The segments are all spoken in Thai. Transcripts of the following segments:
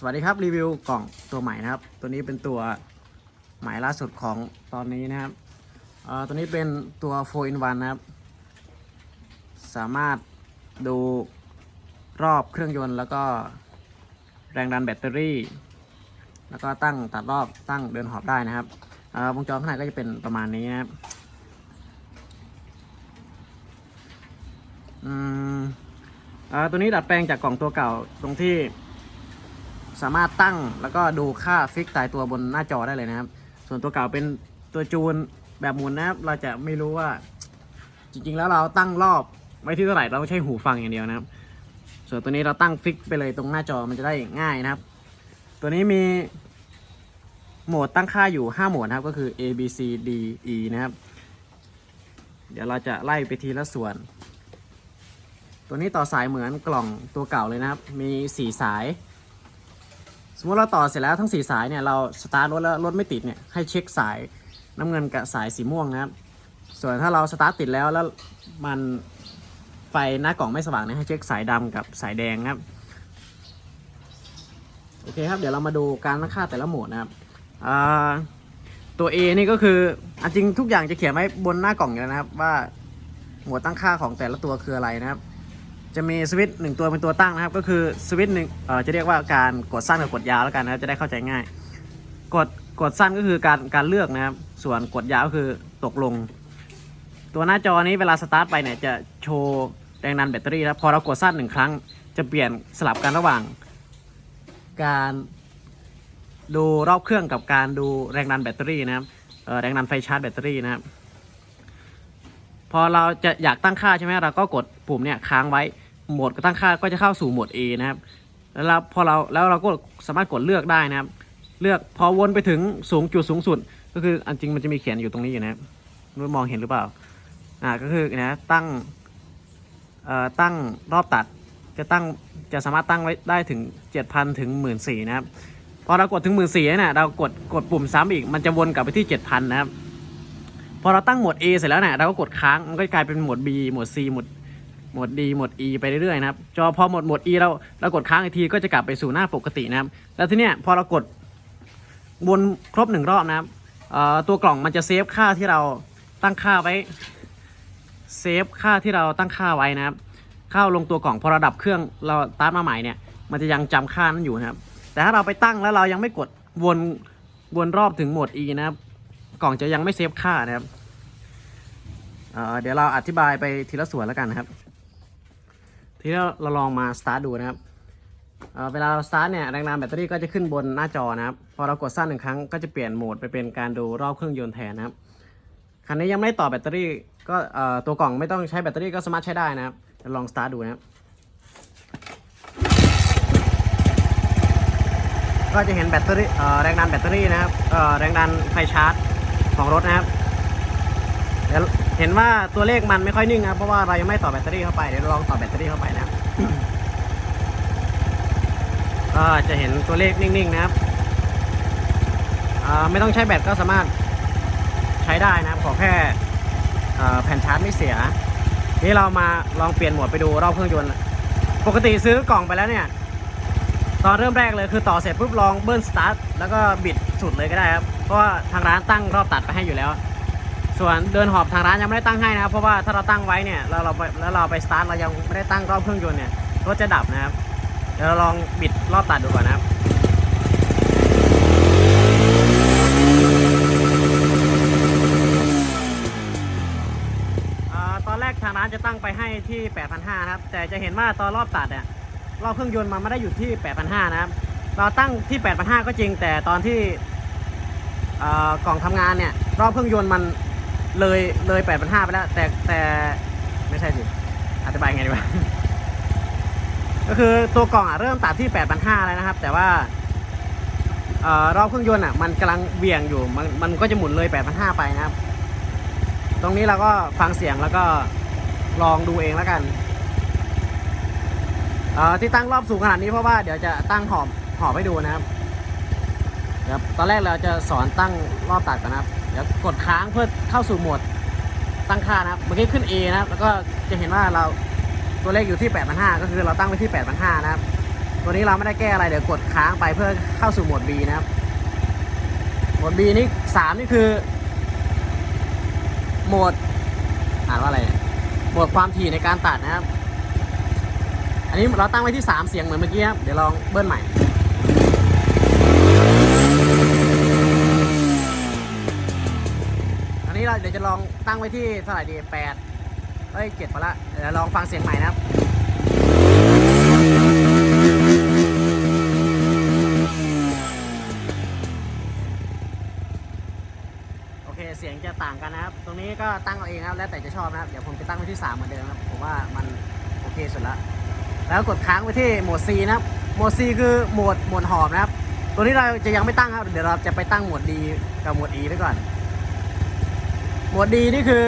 สวัสดีครับรีวิวกล่องตัวใหม่นะครับ ตัวนี้เป็นตัวใหม่ล่าสุดของตอนนี้นะครับตัวนี้เป็นตัว4 in 1นะครับ สามารถดูรอบเครื่องยนต์ แล้วก็แรงดันแบตเตอรี่ แล้วก็ตั้งตัดรอบตั้งเดินหอบได้นะครับวงจรข้างในก็จะเป็นประมาณนี้นะครับตัวนี้ดัดแปลงจากกล่องตัวเก่าตรงที่ สามารถตั้งแล้วก็ดูค่าฟิกตายตัวบนหน้าจอได้เลยนะครับ ส่วนตัวเก่าเป็นตัวจูนแบบหมุนนะครับ เราจะไม่รู้ว่า จริง ๆ แล้วเราตั้งรอบไว้ที่เท่าไหร่เราใช้หูฟังอย่างเดียวนะครับ ส่วนตัวนี้เราตั้งฟิกไปเลยตรงหน้าจอมันจะได้ง่ายนะครับ ตัวนี้มีโหมดตั้งค่าอยู่ 5 โหมดนะครับก็คือ A B C D E นะครับ เดี๋ยวเราจะไล่ไปทีละส่วน ตัวนี้ต่อสายเหมือนกล่องตัวเก่าเลยนะครับ มี 4 สาย สมมติเราต่อเสร็จแล้วทั้ง 4 สายเนี่ยเราสตาร์ทรถแล้วรถไม่ติดเนี่ยให้เช็คสายน้ำเงินกับสายสีม่วงนะครับ ส่วนถ้าเราสตาร์ทติดแล้วแล้วมันไฟหน้ากล่องไม่สว่างเนี่ยให้เช็คสายดำกับสายแดงนะครับโอเคครับเดี๋ยวเรามาดูการตั้งค่าแต่ละโหมดนะครับตัว A นี่ก็คืออันจริงทุกอย่างจะเขียนไว้บนหน้ากล่องอยู่แล้วนะครับว่าโหมดตั้งค่าของแต่ละตัวคืออะไรนะครับ จะมีสวิตช์หนึ่งตัวเป็นตัวตั้งนะครับ ก็คือสวิตช์หนึ่งจะเรียกว่าการกดสั้นกับกดยาวแล้วกันนะครับจะได้เข้าใจง่าย กดกดสั้นก็คือการการเลือกนะครับ ส่วนกดยาวก็คือตกลง ตัวหน้าจอนี้เวลาสตาร์ทไปเนี่ยจะโชว์แรงดันแบตเตอรี่แล้วพอเรากดสั้นหนึ่งครั้ง จะเปลี่ยนสลับกันระหว่าง การดูรอบเครื่องกับการดูแรงดันแบตเตอรี่นะครับแรงดันไฟชาร์จแบตเตอรี่นะครับ พอเราจะอยากตั้งค่าใช่ไหมเราก็กดปุ่มเนี่ยค้างไว้โหมดตั้งค่าก็จะเข้าสู่โหมด A นะครับแล้วเราพอเราแล้วเราก็สามารถกดเลือกได้นะครับ เลือกพอวนไปถึงสูงจุดสูงสุด ก็คืออันจริงมันจะมีเขียนอยู่ตรงนี้อยู่นะครับไม่รู้มองเห็นหรือเปล่าอ่าก็คือนะตั้งเอ่อตั้งรอบตัดจะตั้งจะสามารถตั้งไว้ได้ถึง 7,000 ถึง 14,000นะครับพอเรากดถึง 14,000เนี่ยเรากดกดปุ่มซ้ำอีกมันจะวนกลับไปที่ 7,000 นะครับ พอเราตั้งหมด A เสร็จแล้วเนี่ยเราก็กดค้างมันก็กลายเป็นหมด B หมด C หมดหมด D หมด E ไปเรื่อยๆนะครับจอพอหมดหมด E เราเรากดค้างอีกทีก็จะกลับไปสู่หน้าปกตินะครับ แล้วทีเนี้ยพอเรากดวนครบหนึ่งรอบนะครับตัวกล่องมันจะเซฟค่าที่เราตั้งค่าไว้เซฟค่าที่เราตั้งค่าไว้นะครับ เข้าลงตัวกล่องพอระดับเครื่องเราตาร์ทมาใหม่เนี่ยมันจะยังจำค่านั้นอยู่นะครับ แต่ถ้าเราไปตั้งแล้วเรายังไม่กดวนวนรอบถึงโหมด E นะครับ กล่องจะยังไม่เซฟค่านะครับเเดี๋ยวเราอธิบายไปทีละส่วนแล้วกันนะครับ ทีนี้เราลองมาสตาร์ทดูนะครับเเวลาเราสตาร์ทเนี่ยแรงดันแบตเตอรี่ก็จะขึ้นบนหน้าจอนะครับ พอเรากดสั้นหนึ่งครั้งก็จะเปลี่ยนโหมดไปเป็นการดูรอบเครื่องยนต์แทนนะครับคันนี้ยังไม่ต่อแบตเตอรี่ก็ตัวกล่องไม่ต้องใช้แบตเตอรี่ก็สามารถใช้ได้นะครับลองสตาร์ทดูนะครับก็จะเห็นแบตเตอรี่แรงดันแบตเตอรี่นะครับแรงดันไฟชาร์จ ของรถนะครับเดี๋ยวเห็นว่าตัวเลขมันไม่ค่อยนิ่งนะครับเพราะว่าเรายังไม่ต่อแบตเตอรี่เข้าไปเดี๋ยวลองต่อแบตเตอรี่เข้าไปนะครับก็จะเห็นตัวเลขนิ่งๆนะครับไม่ต้องใช้แบตก็สามารถใช้ได้นะครับขอแค่แผ่นชาร์จไม่เสีย นี่เรามาลองเปลี่ยนโหมดไปดูรอบเครื่องยนต์ปกติซื้อกล่องไปแล้วเนี่ย ตอนเริ่มแรกเลยคือต่อเสร็จปุ๊บลองเบิ้ลสตาร์ทแล้วก็บิดสุดเลยก็ได้ครับ เพราะว่าทางร้านตั้งรอบตัดไปให้อยู่แล้ว ส่วนเดินหอบทางร้านยังไม่ได้ตั้งให้นะครับ เพราะว่าถ้าเราตั้งไว้เนี่ยแล้วเราไปแล้วเราไปสตาร์ทเรายังไม่ได้ตั้งรอบเครื่องยนต์เนี่ยรถจะดับนะครับ เดี๋ยวเราลองบิดรอบตัดดูก่อนนะครับตอนแรกทางร้านจะตั้งไปให้ที่ 8,500นะครับ แต่จะเห็นว่าตอนรอบตัดเนี่ยรอบเครื่องยนต์มันไม่ได้อยู่ที่ 8,500นะครับ เราตั้งที่ 8,500ก็จริง แต่ตอนที่ กล่องทำงานเนี่ย รอบเครื่องยนต์มันเลยเลย8,500ไปแล้ว แต่แต่ไม่ใช่สิอธิบายไงดีวะก็คือตัวกล่องอะเริ่มตัดที่8,500แล้วนะครับ แต่ว่าออรอบเครื่องยนต์อะมันกำลังเบี่ยงอยู่มันมันก็จะหมุนเลย8,500ไปนะครับ ตรงนี้เราก็ฟังเสียงแล้วก็ลองดูเองแล้วกันที่ตั้งรอบสูงขนาดนี้เพราะว่าเดี๋ยวจะตั้งหอบหอบให้ดูนะครับ เดี๋ยวตอนแรกเราจะสอนตั้งรอบตัดก่อนนะครับ เดี๋ยวกดค้างเพื่อเข้าสู่โหมดตั้งค่านะครับ เมื่อกี้ขึ้น A นะครับ แล้วก็จะเห็นว่าเราตัวเลขอยู่ที่ 8,500 ก็คือเราตั้งไว้ที่ 8,500 นะครับ ตัวนี้เราไม่ได้แก้อะไร เดี๋ยวกดค้างไปเพื่อเข้าสู่โหมด B นะครับ โหมด B นี่สามนี่คือ โหมดอ่านว่าอะไร โหมดความถี่ในการตัดนะครับ อันนี้เราตั้งไว้ที่ 3 เสียงเหมือนเมื่อกี้ครับ เดี๋ยวลองเบิ้ลใหม่ นนี้เราเดี๋ยวจะลองตั้งไว้ที่เท่าไหร่ดีแปดเอ้ยเจ็ดพอละเดี๋ยวลองฟังเสียงใหม่นะครับโอเคเสียงจะต่างกันนะครับ ตรงนี้ก็ตั้งเอาเองครับแล้วแต่จะชอบนะครับ เดี๋ยวผมจะตั้งไว้ที่3เหมือนเดิมครับผมว่ามันโอเคสุดละแล้วกดค้างไปที่โหมด C นะครับโหมด C คือโหมดโหมดหอบนะครับ ตัวนี้เราจะยังไม่ตั้งครับ เดี๋ยวเราจะไปตั้งโหมด D กับโหมด E ไว้ก่อน หมวด D นี่คือ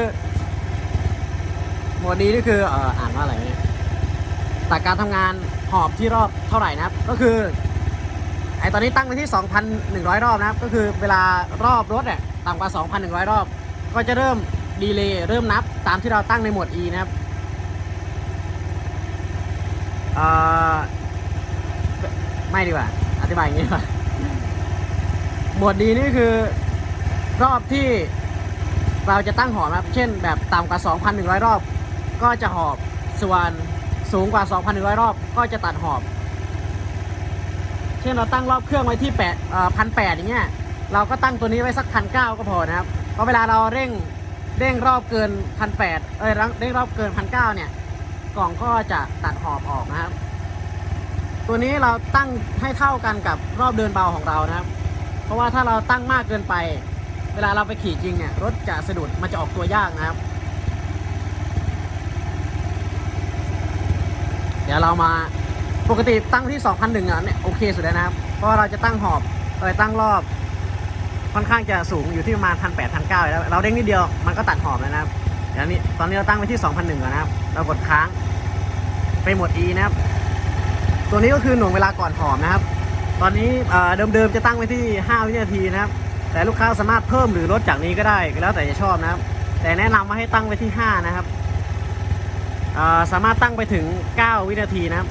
หมวด D นี่คือเอ่ออ่านว่าอะไรเนี่ยแต่การทำงานหอบที่รอบเท่าไหร่นะครับ ก็คือไอตอนนี้ตั้งไว้ที่ 2,100 รอบนะครับ ก็คือเวลารอบรถเนี่ยต่ำกว่า 2,100 รอบ ก็จะเริ่มดีเลย์เริ่มนับตามที่เราตั้งในหมวด E นะครับไม่ดีกว่า อธิบายอย่างนี้ดีกว่าหมวด D นี่คือรอบที่ เราจะตั้งหอบนะครับ เช่นแบบต่ำกว่า 2,100 รอบ ก็จะหอบส่วนสูงกว่า 2,100 รอบ ก็จะตัดหอบ เช่นเราตั้งรอบเครื่องไว้ที่แปดพันแปดอย่างเงี้ยเราก็ตั้งตัวนี้ไว้สักพันเก้าก็พอนะครับเพราะเวลาเราเร่งเร่งรอบเกินพันแปดเอ้ยเร่งรอบเกินพันเก้าเนี่ยกล่องก็จะตัดหอบออกนะครับ ตัวนี้เราตั้งให้เท่ากันกับรอบเดินเบาของเรานะครับ เพราะว่าถ้าเราตั้งมากเกินไป เวลาเราไปขี่จริงเนี่ยรถจะสะดุดมันจะออกตัวยากนะครับ เดี๋ยวเรามาปกติตั้งที่ 2,001อะเนี่ยโอเคสุดแล้วนะครับ เพราะเราจะตั้งหอบเออตั้งรอบ ค่อนข้างจะสูงอยู่ที่ประมาณ1 8 0 0 1 900แล้วเราเร่งนิดเดียวมันก็ตัดหอบแล้วนะครับเดี๋ยวนี้ตอนนี้เราตั้งไว้ที่ 2,001ก่อนนะครับ เรากดค้างไปหมด E นะครับ ตัวนี้ก็คือหน่วงเวลาก่อนหอมนะครับ ตอนนี้เอ่อเดิมๆจะตั้งไว้ที่ 5 วินาทีนะครับ แต่ลูกค้าสามารถเพิ่มหรือลดจากนี้ก็ได้แล้วแต่จะชอบนะครับ แต่แนะนำว่าให้ตั้งไว้ที่ 5 นะครับสามารถตั้งไปถึง 9 วินาทีนะครับ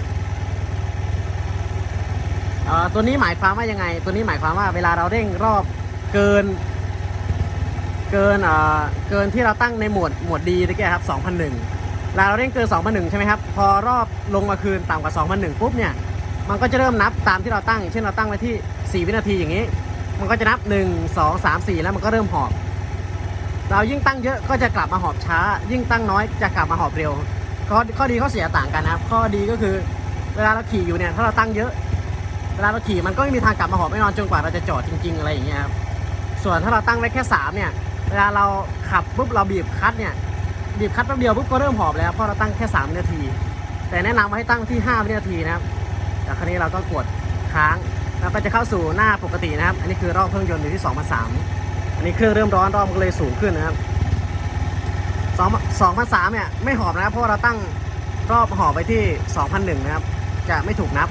ตัวนี้หมายความว่ายังไง ตัวนี้หมายความว่าเวลาเราเร่งรอบเกิน เกินเออเกินที่เราตั้งในหมวดหมวดดีตะกี้ครับ2001เวลาเราเร่งเกิน2001ใช่ไหมครับพอรอบลงมาคืนต่ำกว่า2001ปุ๊บเนี่ยมันก็จะเริ่มนับตามที่เราตั้งอย่างเช่นเราตั้งไว้ที่ 4 วินาทีอย่างนี้ มันก็จะนับ 1 2 3 4 แล้วมันก็เริ่มหอบ เรายิ่งตั้งเยอะก็จะกลับมาหอบช้า ยิ่งตั้งน้อยจะกลับมาหอบเร็วข้อข้อดีข้อเสียต่างกันนะครับ ข้อดีก็คือเวลาเราขี่อยู่เนี่ยถ้าเราตั้งเยอะ เวลาเราขี่มันก็ไม่มีทางกลับมาหอบแน่นอนจนกว่าเราจะจอดจริง ๆ อะไรอย่างเงี้ยครับส่วนถ้าเราตั้งไว้แค่3เนี่ยเวลาเราขับปุ๊บเราบีบคัตเนี่ยบีบคัตแป๊บเดียวปุ๊บก็เริ่มหอบแล้วเพราะเราตั้งแค่3วินาที แต่แนะนำว่าให้ตั้งที่5วินาทีนะครับจากครั้นี้เราก็กดค้าง แล้วก็จะเข้าสู่หน้าปกตินะครับ อันนี้คือรอบเครื่องยนต์อยู่ที่2 3 0 0อันนี้เครื่องเริ่มร้อนรอบมันก็เลยสูงขึ้นนะครับ2 2 3เนี่ยไม่หอบนะครับเพราะเราตั้งรอบหอบไปที่ 2,001นะครับ จะไม่ถูกนับ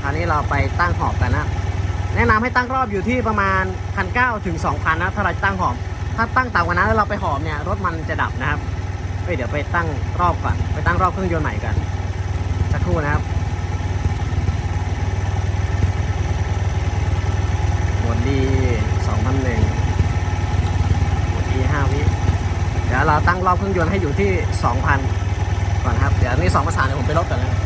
คราวนี้เราไปตั้งหอบกันนะ แนะนำให้ตั้งรอบอยู่ที่ประมาณ 1,900ถึง2,000นะถ้าเราตั้งหอบ ถ้าตั้งต่ำกว่านั้นแล้วเราไปหอบเนี่ยรถมันจะดับนะครับเดี๋ยวไปตั้งรอบก่อนไปตั้งรอบเครื่องยนต์ใหม่กันสักครู่นะครับ หมดดี2001หมดดี5วิ เดี๋ยวเราตั้งรอบเครื่องยนต์ให้อยู่ที่2,000ก่อนครับ เดี๋ยวอันนี้2ภาษาเนี่ยผมไปลบก่อนนะตั้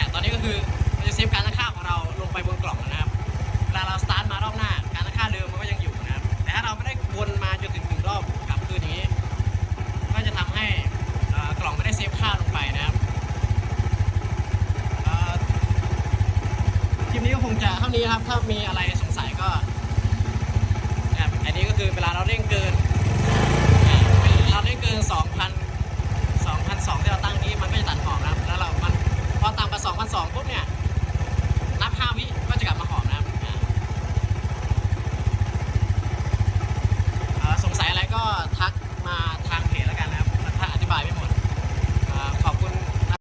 แต่ตอนนี้ก็คือเราจะเซฟการตั้งค่าของเราลงไปบนกล่องนะครับเวลาเราสตาร์ทมารอบหน้า การตั้งค่าเดิมมันก็ยังอยู่นะครับ แต่ถ้าเราไม่ได้วนมาจนถึงหนึ่งรอบกลับคืนอย่างนี้ ก็จะทำให้กล่องไม่ได้เซฟค่าลงไปนะครับคลิปนี้ก็คงจะเท่านี้ครับ ถ้ามีอะไรสงสัยก็อันนี้ก็คือเวลาเราเร่งเกินเราเร่งเกิน 2,000 2,200ที่เราตั้งนี้มันก็จะตัดออกนะ องพันสองปุ๊บเนี่ยนับห้าวิก็จะกลับมาหอมนะครับสงสัยอะไรก็ทัก